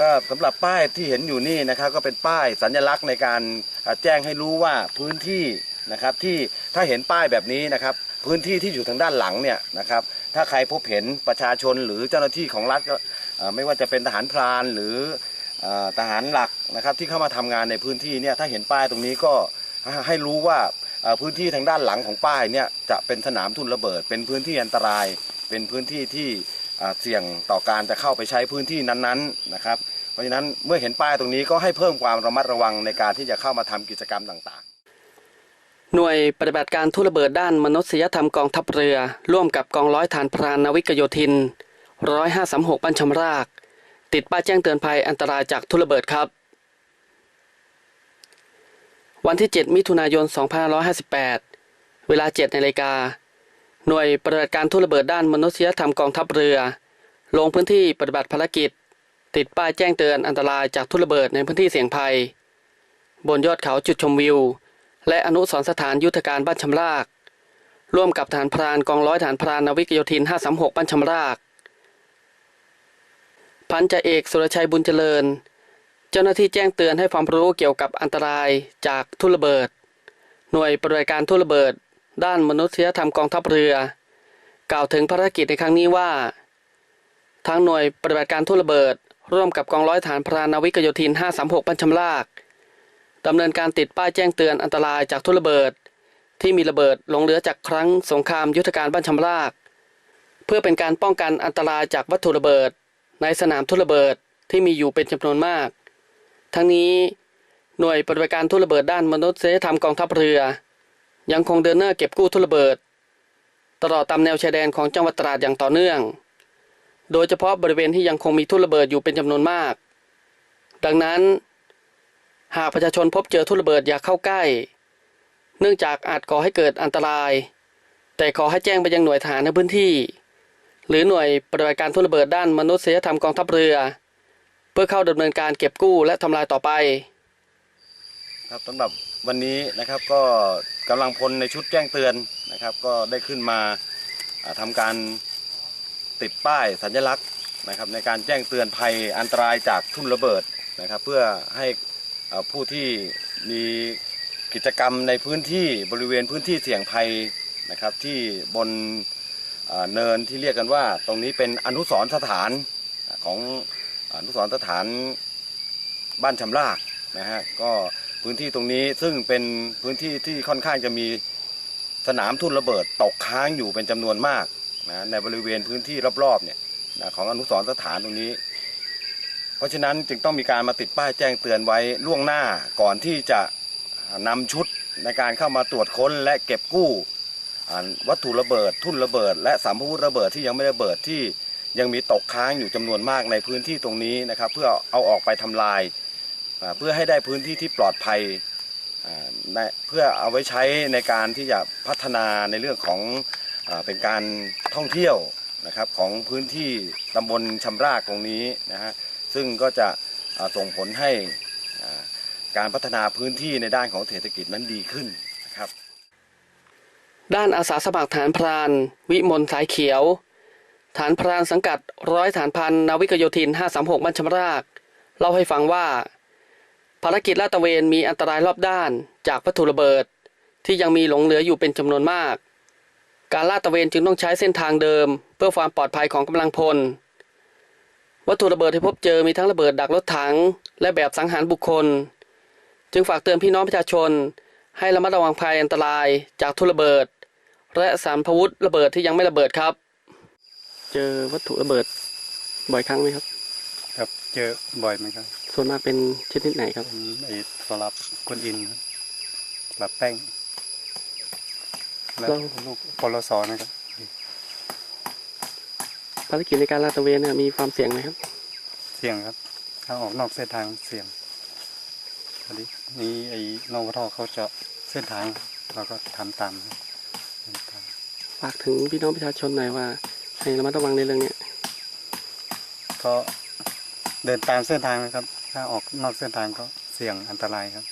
ก็สำหรับป้ายที่เห็นอยู่นี่นะครับก็เป็นป้ายสัญลักษณ์ในการแจ้งให้รู้ว่าพื้นที่นะครับที่ถ้าเห็นป้ายแบบนี้นะครับ พื้นที่ที่อยู่ทางด้านหลังเนี่ยนะครับ ถ้าใครพบเห็นประชาชนหรือเจ้าหน้าที่ของรัฐก็ไม่ว่าจะเป็นทหารพรานหรือทหารหลักนะครับที่เข้ามาทำงานในพื้นที่เนี่ยถ้าเห็นป้ายตรงนี้ก็ให้รู้ว่าพื้นที่ทางด้านหลังของป้ายเนี่ยจะเป็นสนามทุนระเบิด เป็นพื้นที่อันตราย เป็นพื้นที่ที่ เสี่ยงต่อการจะเข้าไปใช้พื้นที่นั้นๆนะครับ เพราะฉะนั้นเมื่อเห็นป้ายตรงนี้ก็ให้เพิ่มความระมัดระวังในการที่จะเข้ามาทำกิจกรรมต่างๆ หน่วยปฏิบัติการทุระเบิดด้านมนุษยธรรมกองทัพเรือ ร่วมกับกองร้อยฐานพรานนาวิกโยธินร้อยห้าสามหกบัญชมราก ติดป้ายแจ้งเตือนภัยอันตรายจากทุระเบิดครับ วันที่ 7 มิถุนายน 2558 เวลา7นาฬิกา หน่วยปฏิบัติการทุระเบิดด้านมนุษยธรรมกองทัพเรือ ลงพื้นที่ปฏิบัติภารกิจ ติดป้ายแจ้งเตือนอันตรายจากทุระเบิดในพื้นที่เสี่ยงภัย บนยอดเขาจุดชมวิว และอนุสรสถานยุทธการบ้านชำราก ร่วมกับฐานพรานกองร้อยฐานพรานนาวิกโยธิน 536 บ้านชำราก พันจ่าเอกสุรชัยบุญเจริญ เจ้าหน้าที่แจ้งเตือนให้ความรู้เกี่ยวกับอันตรายจากทุระเบิด หน่วยปฏิบัติการทุระเบิด ด้านมนุษยธรรมกองทัพเรือ กล่าวถึงภารกิจในครั้งนี้ว่า ทางหน่วยปฏิบัติการทุนระเบิด ร่วมกับกองร้อยฐานพรานนาวิกโยธิน 536บ้านชำรากดำเนินการติดป้ายแจ้งเตือนอันตรายจากทุนระเบิด ที่มีระเบิดหลงเหลือจากครั้งสงครามยุทธการบ้านชำราก เพื่อเป็นการป้องกันอันตรายจากวัตถุระเบิด ในสนามทุนระเบิดที่มีอยู่เป็นจำนวนมาก ทั้งนี้หน่วยปฏิบัติการทุนระเบิดด้านมนุษยธรรมกองทัพเรือ ยังคงเดินหน้าเก็บกู้ทุนระเบิด ตลอดตามแนวชายแดนของจังหวัดตราดอย่างต่อเนื่อง โดยเฉพาะบริเวณที่ยังคงมีทุนระเบิดอยู่เป็นจำนวนมาก ดังนั้น หากประชาชนพบเจอทุนระเบิดอย่าเข้าใกล้ เนื่องจากอาจก่อให้เกิดอันตราย แต่ขอให้แจ้งไปยังหน่วยทหารในพื้นที่ หรือหน่วยปฏิบัติการทุนระเบิดด้านมนุษยธรรมกองทัพเรือ เพื่อเข้าดำเนินการเก็บกู้และทำลายต่อไป ครับสำหรับวันนี้นะครับก็ กำลังพลในชุดแจ้งเตือนนะครับ ก็ได้ขึ้นมาทำาการติดป้ายสัญลักษณ์นะครับในการแจ้งเตือนภัยอันตรายจากทุ่นระเบิดนะครับ เพื่อให้ผู้ที่มีกิจกรรมในพื้นที่บริเวณพื้นที่เสี่ยงภัยนะครับ ที่บนเนินที่เรียกกันว่า ตรงนี้เป็นอนุสรสถานของอนุสรสถานบ้านชำรากนะฮะก็ พื้นที่ตรงนี้ซึ่งเป็นพื้นที่ที่ค่อนข้างจะมีสนามทุ่นระเบิดตกค้างอยู่เป็นจำนวนมากนะในบริเวณพื้นที่รอบๆเนี่ยนะของอนุสรณ์สถานตรงนี้ เพราะฉะนั้นจึงต้องมีการมาติดป้ายแจ้งเตือนไว้ล่วงหน้าก่อนที่จะนำชุดในการเข้ามาตรวจค้นและเก็บกู้วัตถุระเบิด ทุ่นระเบิด และสามพวุธระเบิดที่ยังไม่ระเบิดที่ยังมีตกค้างอยู่จำนวนมากในพื้นที่ตรงนี้นะครับ เพื่อเอาออกไปทำลาย เพื่อให้ได้พื้นที่ที่ปลอดภัยเพื่อเอาไว้ใช้ในการที่จะพัฒนาในเรื่องของอเป็นการท่องเที่ยวนะครับของพื้นที่ตำบลชำรากตรงนี้นะฮะซึ่งก็จะส่งผลให้การพัฒนาพื้นที่ในด้านของเศรษฐกิจนั้นดีขึ้นนะครับ ด้านอาสาสมัครฐานพราน วิมลสายเขียว ฐานพรานสังกัดร้อยฐานพันนาวิกโยธิน 536 บ้านชำราก เล่าให้ฟังว่า ภารกิจลาดตระเวนมีอันตรายรอบด้านจากวัตถุระเบิด ที่ยังมีหลงเหลืออยู่เป็นจำนวนมาก การลาดตระเวนจึงต้องใช้เส้นทางเดิม เพื่อความปลอดภัยของกำลังพล วัตถุระเบิดที่พบเจอมีทั้งระเบิดดักรถถัง และแบบสังหารบุคคล จึงฝากเตือนพี่น้องประชาชน ให้ระมัดระวังภัยอันตรายจากทุระเบิด และสารพวุธระเบิดที่ยังไม่ระเบิดครับ เจอวัตถุระเบิดบ่อยครั้งไหมครับ ครับเจอบ่อยไหมครับ ส่วนมากเป็นชนิดไหนครับเป็นไอ้สลับกวนอินครับสลับแป้งแล้วแล้วลูกปลสนะครับภารกิจในการลาดตระเวนเนี่ยมีความเสี่ยงไหมครับ เสี่ยงครับ ถ้าออกนอกเส้นทางเสี่ยงพอดีนี่ไอ้นวทเขาจะเส้นทางเราก็ทำตามครับทำตามฝากถึงพี่น้องประชาชนหน่อยว่าให้ระมัดระวังในเรื่องเนี้ยก็เดินตามเส้นทางนะครับ ถ้าออกนอกเส้นทางก็เสี่ยงอันตรายครับ